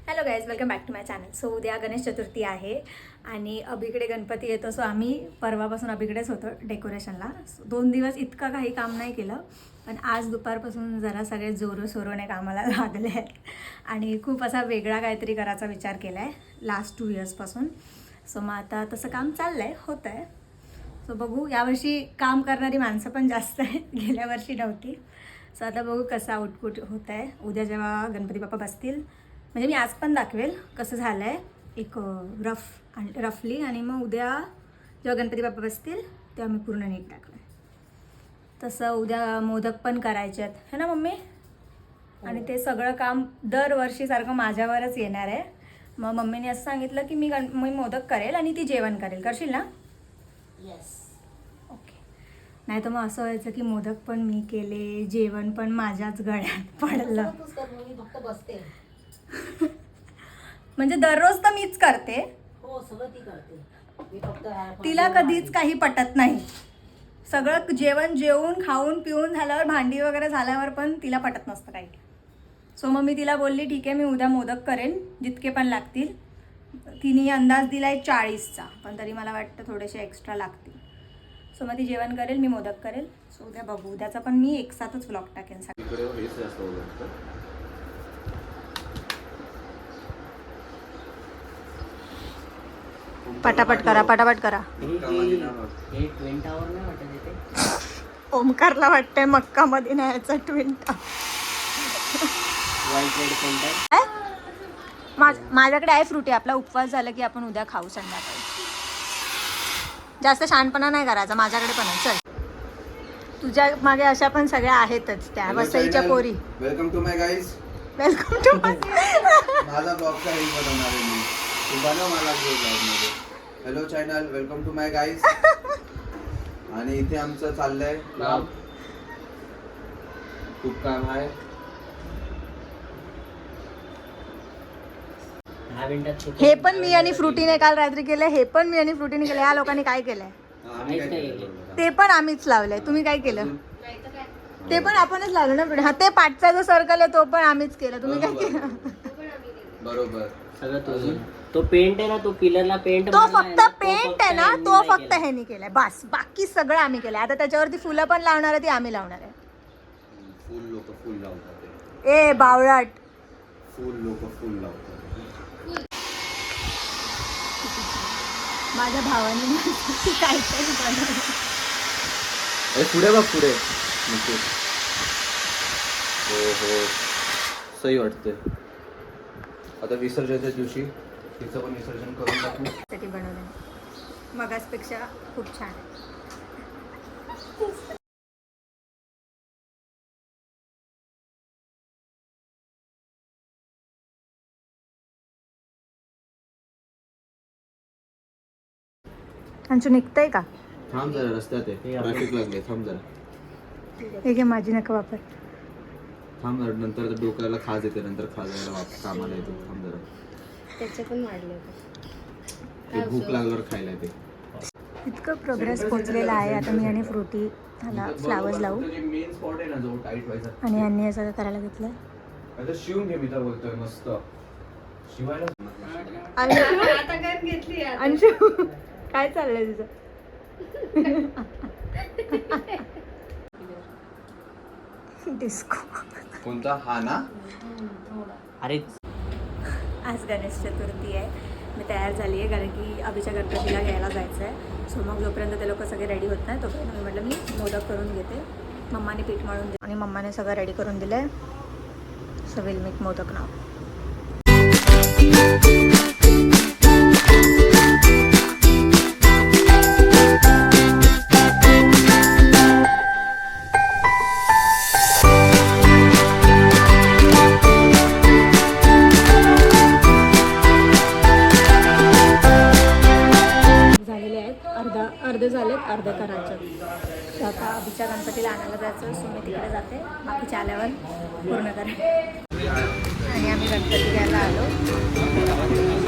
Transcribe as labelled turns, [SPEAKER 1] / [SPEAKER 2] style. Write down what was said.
[SPEAKER 1] Hello guys welcome back to my channel so उद्या गणेश चतुर्थी आहे आणि अभिकडे गणपती येतो. सो आम्ही परवापासून अभिकडेच होतो डेकोरेशनला दोन दिवस इतकं काही काम नाही केलं पण आज दुपारपासून जरा सगळे जोरो सोरोने कामाला लागले आहेत. आणि खूप असा वेगळा काहीतरी करायचा विचार केला आहे लास्ट टू इयर्सपासून सो मग आता तसं काम चाललं आहे होतं आहे सो बघू यावर्षी काम करणारी माणसं पण जास्त आहेत. गेल्या वर्षी नव्हती. सो आता बघू कसं आउटपुट होत आहे उद्या जेव्हा गणपती बाप्पा बसतील म्हणजे मी आज पण दाखवेल कसं झालं आहे एक रफ आणि रफली. आणि मग उद्या जेव्हा गणपती बाप्पा बसतील तेव्हा मी पूर्ण नीट दाखवेल. तसं उद्या मोदक पण करायचे आहेत. है ना मम्मी? आणि ते सगळं काम दरवर्षीसारखं माझ्यावरच येणार आहे. मग मम्मीने असं सांगितलं की मी गण मी मोदक करेल आणि ती जेवण करेल. करशील ना?
[SPEAKER 2] येस
[SPEAKER 1] ओके नाही तर मग असं व्हायचं की मोदक पण मी केले जेवण पण माझ्याच गळ्यात पडलं.
[SPEAKER 2] तूच कर मग मी फक्त बसते.
[SPEAKER 1] म्हणजे दररोज तर मीच करते.
[SPEAKER 2] हो सगळं ती करते. मी फक्त ह्या-
[SPEAKER 1] तिला कधीच काही पटत नाही. सगळं जेवण जेवून खाऊन पिऊन झाल्यावर भांडी वगैरे झाल्यावर पण तिला पटत नसतं काही. सो मग मी तिला बोलली ठीक आहे मी उद्या मोदक करेन जितके पण लागतील. तिने अंदाज दिलाय चाळीसचा पण तरी मला वाटतं थोडेसे एक्स्ट्रा लागतील. सो मग ती जेवण करेल मी मोदक करेल. सो उद्या बघू. उद्याचा पण मी एक साथच ब्लॉग टाकेन पटापट करा पटापट करा. ओमकारला वाटतंय मक्कामध्ये न्यायचा ट्विन
[SPEAKER 2] पेंटर
[SPEAKER 1] माझ्याकडे आहे फ्रुटी. आपला उपवास झाला की आपण उद्या खाऊ संध्याकाळी. जास्त शहाणपणा नाही करायचा. माझ्याकडे पण आहे. चल. तुझ्या मागे अशा पण सगळ्या आहेतच त्या वसईच्या पोरी.
[SPEAKER 3] Welcome to my guys
[SPEAKER 1] welcome to
[SPEAKER 3] माझा ब्लॉगचा रील बनवणार आहे मी. तू बनव मला hello channel welcome to my guys आणि इथे आमचं चाललंय. काम खूप काम आहे.
[SPEAKER 2] दहा मिनिटात खूप-
[SPEAKER 1] हे पण मी आणि फ्रुटीने काल रात्री केलं हे पण मी आणि फ्रुटीने केलं. या लोकांनी काय केलंय?
[SPEAKER 3] केलं?
[SPEAKER 1] ते पण आम्हीच लावलंय. तुम्ही काय केलं? ते पण आपणच लावलं ना फ्रुटी? हा ते पाठचा जो सर्कल आहे तो पण आम्हीच केला. तुम्ही काय केलं?
[SPEAKER 3] बरोबर.
[SPEAKER 2] सगळं तो तो पेंट आहे ना तो पिलरला पेंट
[SPEAKER 1] तो फक्त पेंट आहे ना तो फक्त ह्यानी केलाय. बस बाकी सगळं आम्ही केलंय. आता त्याच्यावरती फुलं पण लावणार आहे ती आम्ही लावणार आहे.
[SPEAKER 3] फुल लोक फुल लावतात ते.
[SPEAKER 1] ए बावळाट.
[SPEAKER 3] फुल लोक फुल लावतात.
[SPEAKER 1] माझ्या भावाने काहीतरी बनवलं.
[SPEAKER 3] पुढे बघ पुढे. हो हो सही वाटते आता विसर्जनाच्या दिवशी तिचं पण विसर्जन करून टाकू.
[SPEAKER 1] साठी बनवलं मगासपेक्षा खूप छान आहे. अंशू निघतंय का?
[SPEAKER 3] थांब जरा रस्त्यात आहे. ट्रॅफिक लागले थांब जरा.
[SPEAKER 1] हे घे माझी नका वापर.
[SPEAKER 3] थांब जरा नंतर तर डोक्याला खाज येते नंतर खाजायला वाप- कामाला येतो. थांब जरा.
[SPEAKER 4] त्याचे पण वाढले
[SPEAKER 3] ते भूक लागल्यावर खायला येते.
[SPEAKER 1] इतकं प्रोग्रेस पोचलेला आहे. आता मी आणि फ्रुटी ह्याला फ्लावर्स लावू.
[SPEAKER 3] मेन स्पॉट आहे ना जो टाईट व्हायचा.
[SPEAKER 1] आणि यांनी हे सगळं करायला घेतलं
[SPEAKER 3] आता शिवून घे मी तर बोलतोय मस्त. शिवायला
[SPEAKER 1] अंशू अंशू. काय चाललंय तुझं? डिस्को.
[SPEAKER 3] कोणता? हा ना?
[SPEAKER 2] अरे.
[SPEAKER 1] आज गणेश चतुर्थी आहे. मी तयार झाली आहे कारण की अभिच्या गणपतीला घ्यायला जायचं आहे सो मग जोपर्यंत ते लोक सगळे रेडी होत नाही तोपर्यंत मी म्हटलं मी मोदक करून घेते. मम्माने पीठ मळून आणि मम्माने सगळं रेडी करून दिलं आहे सो विल मेक मोदक नाव अर्धे तर आता अभिच्या गणपतीला आणायला जायचं सो तिकडे जाते. बाकीच्या आल्यावर पूर्ण करा आणि आम्ही गणपती घ्यायला आलो.